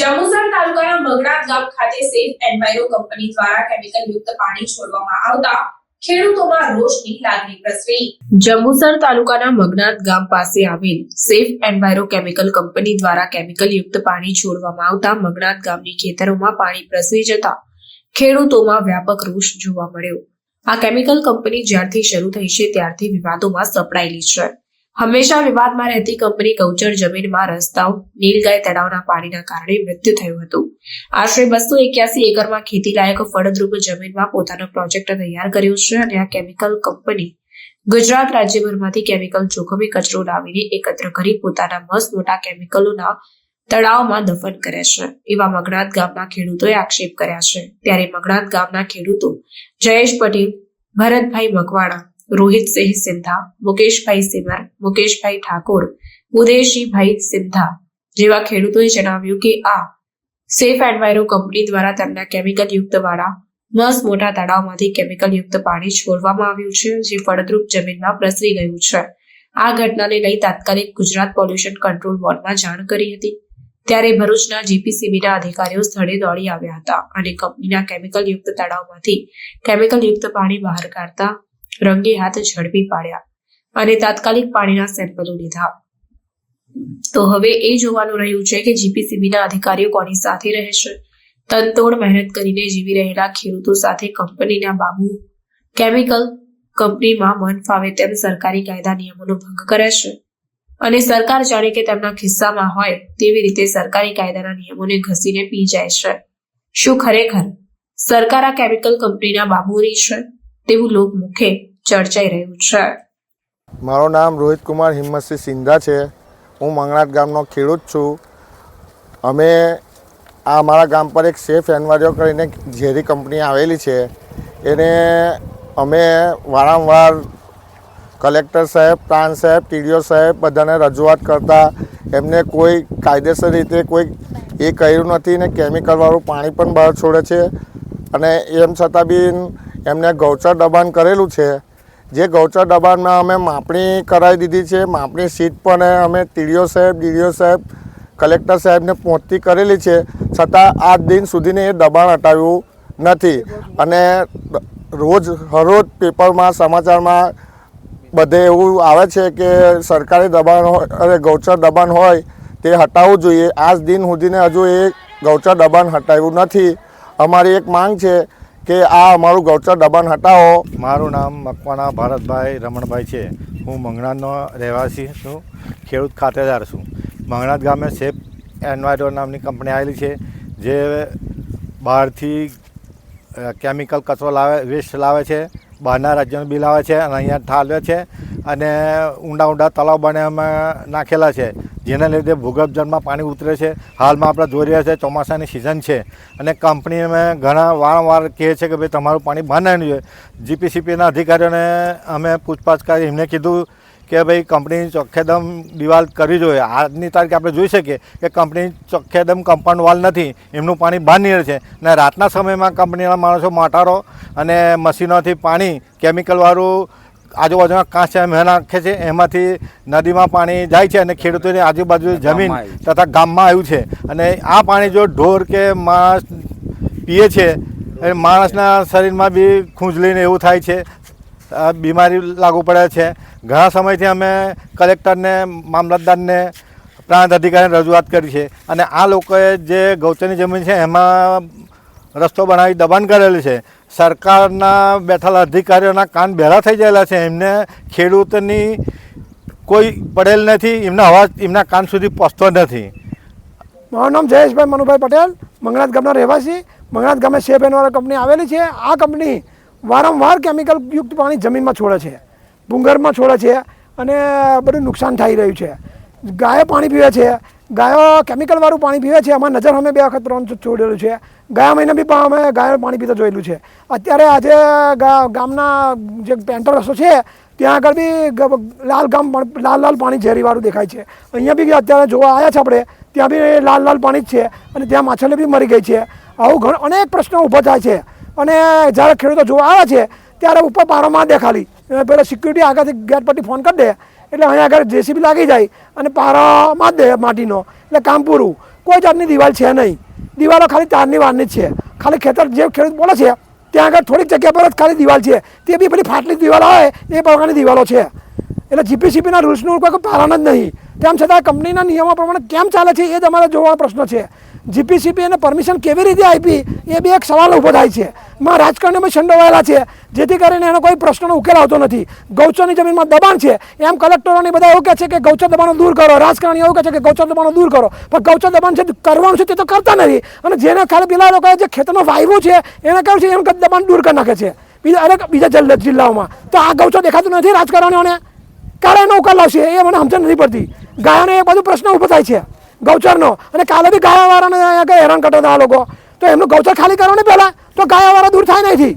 જંબુસર તાલુકાના મગડા ગામ ખાતે સેફ એન્વાયરો કંપની દ્વારા કેમિકલ યુક્ત પાણી છોડવામાં આવતા ખેડૂતોમાં રોષની લાગણી પ્રસરી. જંબુસર તાલુકાના મગનાથ ગામ પાસે આવેલ સેફ એન્વાયરો કેમિકલ કંપની દ્વારા કેમિકલ યુક્ત પાણી છોડવામાં આવતા મગનાથ ગામની ખેતરોમાં પાણી પ્રસરી જતા ખેડૂતોમાં વ્યાપક રોષ જોવા મળ્યો. આ કેમિકલ કંપની જ્યારથી શરૂ થઈ છે, ત્યારથી વિવાદોમાં સપડાયેલી છે. હંમેશા વિવાદમાં રહેતી કંપની ગૌચર જમીનમાં રસ્તાઓ, નીલગાય તળાવના પાણીના કારણે મૃત્યુ થયું હતું. આશરે બસો એક્યાસી એકરમાં ખેતીલાયક ફળદ્રુપ જમીનમાં પોતાનો પ્રોજેક્ટ તૈયાર કર્યો છે અને આ કેમિકલ કંપની ગુજરાત રાજ્યભરમાંથી કેમિકલ જોખમી કચરો લાવીને એકત્ર કરી પોતાના મસ્ત મોટા કેમિકલોના તળાવમાં દફન કરે છે. એવા મગનાથ ગામના ખેડૂતોએ આક્ષેપ કર્યા છે. ત્યારે મગનાથ ગામના ખેડૂતો જયેશ પટેલ, ભરતભાઈ મકવાણા રોહિતસિંહ સિંધા, મુકેશભાઈ સિમર મુકેશભાઈ ઠાકોર ઉદયસિંહભાઈ સિંધા જેવા ખેડૂતોએ જણાવ્યું કે આ સેફ એન્વાયરો કંપની દ્વારા તેમના કેમિકલ યુક્ત વાળા મસ્ત મોટા તળાવમાંથી કેમિકલ યુક્ત પાણી છોડવામાં આવ્યું છે, જે ફળદ્રુપ જમીનમાં પ્રસરી ગયું છે. આ ઘટનાને લઈ તાત્કાલિક ગુજરાત પોલ્યુશન કંટ્રોલ બોર્ડમાં જાણ કરી હતી. ત્યારે ભરૂચના જીપીસીબીના અધિકારીઓ સ્થળે દોડી આવ્યા હતા અને કંપનીના કેમિકલ યુક્ત તળાવમાંથી કેમિકલ યુક્ત પાણી બહાર કાઢતા રંગે હાથ ઝડપી પાડ્યા અને તાત્કાલિક પાણીના સેમ્પલો લીધા તો હવે એ જોવાનું રહ્યું છે કે જીપીસીબીના અધિકારીઓ કોની સાથે રહેશે? તનતોડ મહેનત કરીને જીવી રહેલા ખેડૂતો સાથે કંપનીના બાબુ, કેમિકલ કંપનીમાં મન ફાવે તેમ સરકારી કાયદા નિયમોનો ભંગ કરે છે અને સરકાર જાણે કે તેમના ખિસ્સામાં હોય તેવી રીતે સરકારી કાયદાના નિયમોને ઘસીને પી જાય છે. શું ખરેખર સરકાર આ કેમિકલ કંપનીના બાબુરી છે? તેવું લોકમુખે ચર્ચાઈ રહ્યું છે. મારું નામ રોહિત કુમાર હિંમતસિંહ સિંધા છે. હું મંગળાત ગામનો ખેડૂત છું. અમે આ અમારા ગામ પર એક સેફ એન્વાયરો કરીને ઝેરી કંપની આવેલી છે. એને અમે વારંવાર કલેક્ટર સાહેબ, પ્લાન સાહેબ, ટીડીઓ સાહેબ બધાને રજૂઆત કરતા, એમને કોઈ કાયદેસર રીતે કોઈ એ કર્યું નથી ને કેમિકલવાળું પાણી પણ બહાર છોડે છે. અને એમ છતાં બી એમને ગૌચર દબાણ કરેલું છે. જે ગૌચર દબાણમાં અમે માપણી કરાવી દીધી છે, માપણી સીટ પણ અમે ટીડીઓ સાહેબ, ડીડીઓ સાહેબ, કલેક્ટર સાહેબને પહોંચતી કરેલી છે. છતાં આજ દિન સુધીને એ દબાણ હટાવ્યું નથી. અને રોજ હરરોજ પેપરમાં, સમાચારમાં બધે એવું આવે છે કે સરકારી દબાણ હોય અને ગૌચર દબાણ હોય, તે હટાવવું જોઈએ. આજ દિન સુધીને હજુ એ ગૌચર દબાણ હટાવ્યું નથી. અમારી એક માંગ છે કે આ અમારું ગૌચર દબાણ હટાવો. મારું નામ મકવાણા ભારતભાઈ રમણભાઈ છે. હું મંગણાનો રહેવાસી છું. ખેડૂત ખાતેદાર છું. મંગણાત ગામે સેફ એન્વાયરો નામની કંપની આવેલી છે, જે બહારથી કેમિકલ કચરો લાવે, વેસ્ટ લાવે છે. બહારના રાજ્યનું બિલ આવે છે અને અહીંયા ઠાલવે છે અને ઊંડા ઊંડા તળાવ બનાવવામાં નાખેલા છે, જેના લીધે ભૂગર્ભ જળમાં પાણી ઉતરે છે. હાલમાં આપણે જોઈ રહ્યા છે ચોમાસાની સિઝન છે અને કંપની અમે ઘણા વારંવાર કહે છે કે ભાઈ તમારું પાણી બંધ નહીં જોઈએ જીપીસીપીના અધિકારીઓને અમે પૂછપાછ કરી, એમને કીધું કે ભાઈ કંપની ચોખ્ખેદમ દિવાલ કરવી જોઈએ. આજની તારીખે આપણે જોઈ શકીએ કે કંપની ચોખ્ખેદમ કમ્પાઉન્ડ વાલ નથી. એમનું પાણી બહાર નીકળે છે. અને રાતના સમયમાં કંપનીના માણસો મોટારો અને મશીનોથી પાણી કેમિકલવાળું આજુબાજુના કાંસ એમાં નાખે છે. એમાંથી નદીમાં પાણી જાય છે અને ખેડૂતોની આજુબાજુ જમીન તથા ગામમાં આવ્યું છે. અને આ પાણી જો ઢોર કે માણસ પીએ છે એ માણસના શરીરમાં બી ખૂંજલીને એવું થાય છે. બીમારી લાગુ પડે છે. ઘણા સમયથી અમે કલેક્ટરને, મામલતદારને, પ્રાંત અધિકારીને રજૂઆત કરી છે. અને આ લોકોએ જે ગૌચરની જમીન છે એમાં રસ્તો બનાવી દબાણ કરેલી છે. સરકારના બેઠેલા અધિકારીઓના કાન બહેરા થઈ ગયેલા છે. એમને ખેડૂતની કોઈ પડેલ નથી, એમના અવાજ, એમના કાન સુધી પહોંચતો નથી. મારું નામ જયેશભાઈ મનુભાઈ પટેલ, મંગળાત ગામના રહેવાસી. મંગળાત ગામે સેફ એનવાળા કંપની આવેલી છે. આ કંપની વારંવાર કેમિકલયુક્ત પાણી જમીનમાં છોડે છે. ભૂંગરમાં છોડે છે અને બધું નુકસાન થઈ રહ્યું છે. ગાયો પાણી પીવે છે. ગાયો કેમિકલવાળું પાણી પીવે છે. અમારી નજર અમે બે વખત ત્રણ છોડેલું છે. ગયા મહિને બી અમે ગાયો પાણી પીતા જોયેલું છે. અત્યારે આજે ગામના જે પેન્ટર રસ્તો છે, ત્યાં આગળ બી લાલ ગામ લાલ લાલ પાણી ઝેરીવાળું દેખાય છે. અહીંયા બી અત્યારે જોવા આવ્યા છે આપણે, ત્યાં બી લાલ લાલ પાણી જ છે અને ત્યાં માછલી બી મરી ગઈ છે. આવું ઘણા અનેક પ્રશ્નો ઊભા થાય છે. અને જ્યારે ખેડૂતો જોવા આવે છે, ત્યારે ઉપર પારોમાં દે ખાલી પેલા સિક્યુરિટી આગળથી ગેટ પરથી ફોન કરી દે, એટલે અહીંયા આગળ જેસીબી લાગી જાય અને પારો માં દે માટીનો. એટલે કામ પૂરું. કોઈ જાતની દિવાલ છે નહીં. દિવાલો ખાલી તારની વારની જ છે. ખાલી ખેતર જે ખેડૂત બોલે છે, ત્યાં આગળ થોડીક જગ્યા પર જ ખાલી દિવાલ છે. તે બી પેલી ફાટલી દિવાલ આવે, એ પ્રકારની દિવાલો છે. એટલે જીપીસીપીના રૂલ્સનું કોઈ પાલન જ નહીં. તેમ છતાં કંપનીના નિયમો પ્રમાણે કેમ ચાલે છે, એ જ અમારે જોવાનો પ્રશ્ન છે. જીપીસીપી એને પરમિશન કેવી રીતે આપી, એ બી એક સવાલ ઊભો થાય છે. માં રાજકારણીમાં સંડોવાયેલા છે, જેથી કરીને એનો કોઈ પ્રશ્નનો ઉકેલ આવતો નથી. ગૌચરની જમીનમાં દબાણ છે, એમ કલેક્ટરોની બધા એવું કહે છે કે ગૌચર દબાણો દૂર કરો. રાજકારણી એવું કહે છે કે ગૌચર દબાણો દૂર કરો. પણ ગૌચર દબાણ છે, કરવાનું છે તે તો કરતા નથી. અને જેને ખાલી પેલા લોકોએ જે ખેતરમાં વાયવો છે, એને કહ્યું છે એમ દબાણ દૂર કરી નાખે છે. બીજા અનેક બીજા જિલ્લાઓમાં. તો આ ગૌચર દેખાતું નથી રાજકારણીઓને? કાલે એનો ઉકેલ લાવશે એ મને સમજણ નથી પડતી. ગાયોને એ બધું પ્રશ્ન ઊભો થાય છે. ગૌચરનો. અને કાલે બી ગાયાવાળાને હેરાન કરતા હતા આ લોકો. તો એમનું ગૌચર ખાલી કરો ને પહેલાં. તો ગાયાવાળા દૂર થાય નથી